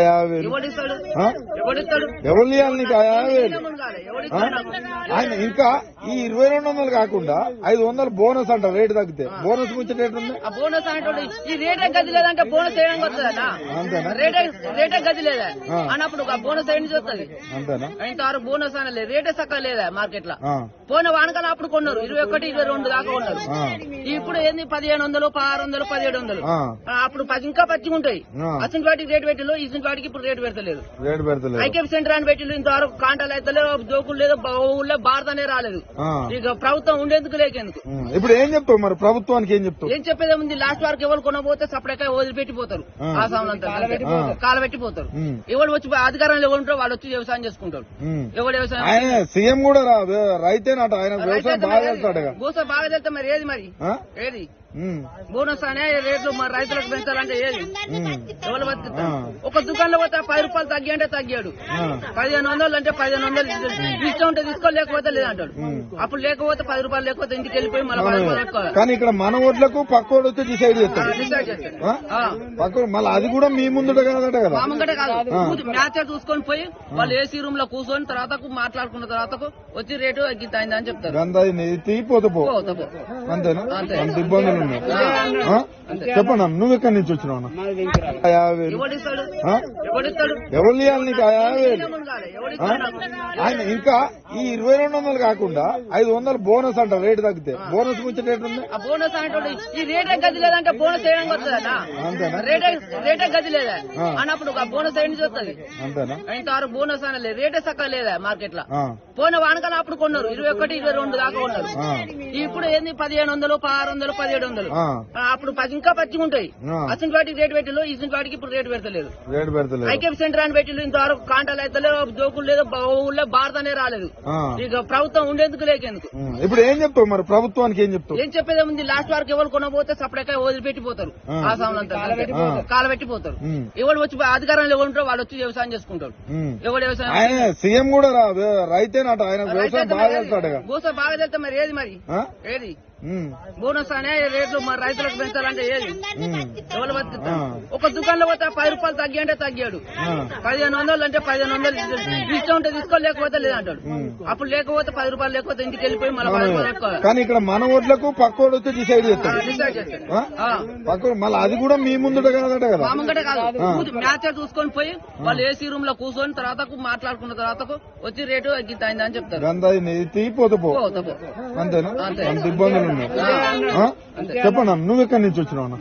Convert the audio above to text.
యాభై వేలు ఎవరు నీకు యాభై వేలు ఆయన ఇంకా ఈ ఇరవై రెండు వందలు కాకుండా ఐదు వందలు బోనస్ అంట రేటు తగ్గితే. బోనస్ గురించి రేటు ఉంది? ఆ బోనస్ ఈ రేటే గది లేదంటే బోనస్ వేయడానికి వస్తుందన్నా అంతేనా? రేటే రేటే గది లేదా. అన్నప్పుడు ఆ బోనస్ చూస్తుంది అంతేనా? ఇంతవరకు బోనస్ అనలేదు. రేటే సక్క లేదా మార్కెట్లో పోయిన వానకాలం అప్పుడు కొన్నారు. ఇరవై ఒకటి ఇరవై రెండు దాకా కొన్నారు. ఇప్పుడు ఏంది? పదిహేను వందలు పదహారు వందలు పదిహేడు వందలు. అప్పుడు ఇంకా పచ్చిగా ఉంటాయి. అసలు వాటికి రేటు పెట్టిలో ఇసిన వాటికి ఇప్పుడు రేటు పెడతలేదు. రేటు పెడతలేదు. ఐకేపీ సెంటర్ అని పెట్టిలు ఇంతవరకు కాంటాలు అయితే జోకులు లేదు ఊళ్ళో భారతనే రాలేదు. ఆ, ఇక ప్రభుత్వం ఉండేందుకు లేకేందుకు. ఇప్పుడు ఏం చెప్తావు మరి? ప్రభుత్వానికి ఏం చెప్తావు? ఏం చెప్పేదే ఉంది లాస్ట్ వరకు ఎవరు కొనబోతే సపరేట్గా వదిలిపెట్టిపోతారు. ఆ. ఆ సామాన్లంతా ఆ. కాలబెట్టిపోతారు ఎవరు వచ్చి అధికారంలో ఎవరు ఉంటారో వాళ్ళు వచ్చి వ్యవసాయం చేసుకుంటారు. ఎవరు వ్యవసాయం సీఎం కూడా రైతేనట. ఆయన వ్యవసాయం బాగా బోస బాగా వెళ్తే మరి ఏది మరి? ¿Ah? Eric. బోనస్ అనే రేట్లు మరి రైతులకు పెంచాలంటే ఏది? ఎవరు బతుకుతారు. ఒక దుకాణంలో పోతే పది రూపాయలు తగ్గి అంటే తగ్గాడు. పదిహేను వందలు అంటే పదిహేను వందలు ఇష్టం ఉంటే తీసుకో లేకపోతే లేదంటాడు. అప్పుడు లేకపోతే పది రూపాయలు లేకపోతే ఇంటికి వెళ్ళిపోయి మళ్ళీ పది రూపాయలు ఎక్కువ కానీ ఇక్కడ మన ఓట్లకు పక్కోడు వచ్చి డిసైడ్ చేస్తాడు. డిసైడ్ చేస్తాడు. పక్క మళ్ళీ అది కూడా మీ ముందుట కాదట కదా. మా ముంగటే కాదు. మ్యాచ్ చూసుకొని పోయి వాళ్ళు ఏసీ రూమ్లో కూర్చొని తర్వాత మాట్లాడుకున్న తర్వాత వచ్చి రేటు తగ్గింది అయింది అని చెప్తారు. అంతేనా? అంతే. అంత ఇబ్బందులు ఉన్నాయి ఆ? చెప్పండి అన్న, నువ్వు ఎక్కడి నుంచి వచ్చినావు అన్న? యాభై ఎవరు ఇవ్వాలి నీకు యాభై వేలు? ఆయన ఇంకా ఈ ఇరవై రెండు వందలు కాకుండా ఐదు వందలు బోనస్ అంట రేటు తగ్గితే. బోనస్ గురించి రేటు ఉంది ఆ బోనస్ ఈ రేటే గది లేదంటే బోనస్ వేయడానికి అంతేనా? రేటే రేటే గది లేదా. అన్నప్పుడు ఆ బోనస్ చూస్తుంది? అంతేనా? ఇంతవరకు బోనస్ అనలేదు రేటే సక్క లేదా మార్కెట్లో పోయిన వానకాలం అప్పుడు కొన్నారు. ఇరవై ఒకటి ఇరవై రెండు దాకా కొన్నారు. ఆ, ఇప్పుడు ఏంది? పదిహేను వందలు పదహారు వందలు పదిహేడు వందలు. అప్పుడు పది ఇంకా పచ్చిగా ఉంటాయి. అసలు వాటికి రేటు పెట్టిలో ఇసిన వాటికి ఇప్పుడు రేటు పెడతలేదు. రేటు పెడతలేదు. ఐకేపీ సెంటర్ అని పెట్టిలు ఇంతవరకు కాంటాలు అయితే జోకులు లేదు ఊళ్ళో భారతనే రాలేదు. ఇక ప్రభుత్వం ఉండేందుకు లేకేందుకు. ఇప్పుడు ఏం చెప్తావు మరి? ప్రభుత్వానికి ఏం చెప్తావు? ఏం చెప్పేదే ఉంది లాస్ట్ వరకు ఎవరు కొనబోతే సపరేట్గా వదిలిపెట్టిపోతారు. ఆ. ఆ సామాన్లంతా ఆ. కాలబెట్టిపోతారు ఎవరు వచ్చి అధికారంలో ఎవరు ఉంటారో వాళ్ళు వచ్చి వ్యవసాయం చేసుకుంటారు. ఎవరు వ్యవసాయం ఆయన సీఎం కూడా రా రైతేనట. ఆయన వ్యవసాయం బాగా బోస బాగా వెళ్తే మరి ఏది మరి? ఆ? ఏది? బోనస్ అనే రేట్లు మరి రైతులకు పెంచాలంటే ఏది? ఉమ్, ఎవరు బతుకుతారు? ఆ. ఒక దుకాణంలో పోతే పది రూపాయలు తగ్గి అంటే తగ్గాడు. ఆ, పదిహేను వందలు అంటే పదిహేను వందలు ఇష్టం ఉంటే తీసుకో లేకపోతే లేదంటాడు. అప్పుడు లేకపోతే పది రూపాయలు లేకపోతే ఇంటికి వెళ్ళిపోయి మళ్ళీ పది రూపాయలు ఎక్కువ కానీ ఇక్కడ మన ఓట్లకు పక్కోడు వచ్చి డిసైడ్ చేస్తాడు. పక్క మళ్ళీ అది కూడా మీ కాదట కదా. మా కాదు. మ్యాచ్ చూసుకొని పోయి వాళ్ళు ఏసీ రూమ్లో కూర్చొని తర్వాత మాట్లాడుకున్న తర్వాత వచ్చి రేటు తగ్గింది అని చెప్తారు. అంత ఇబ్బందులు చెప్పండి. చెప్పండి నువ్వు ఎక్కడి నుంచి వచ్చినావు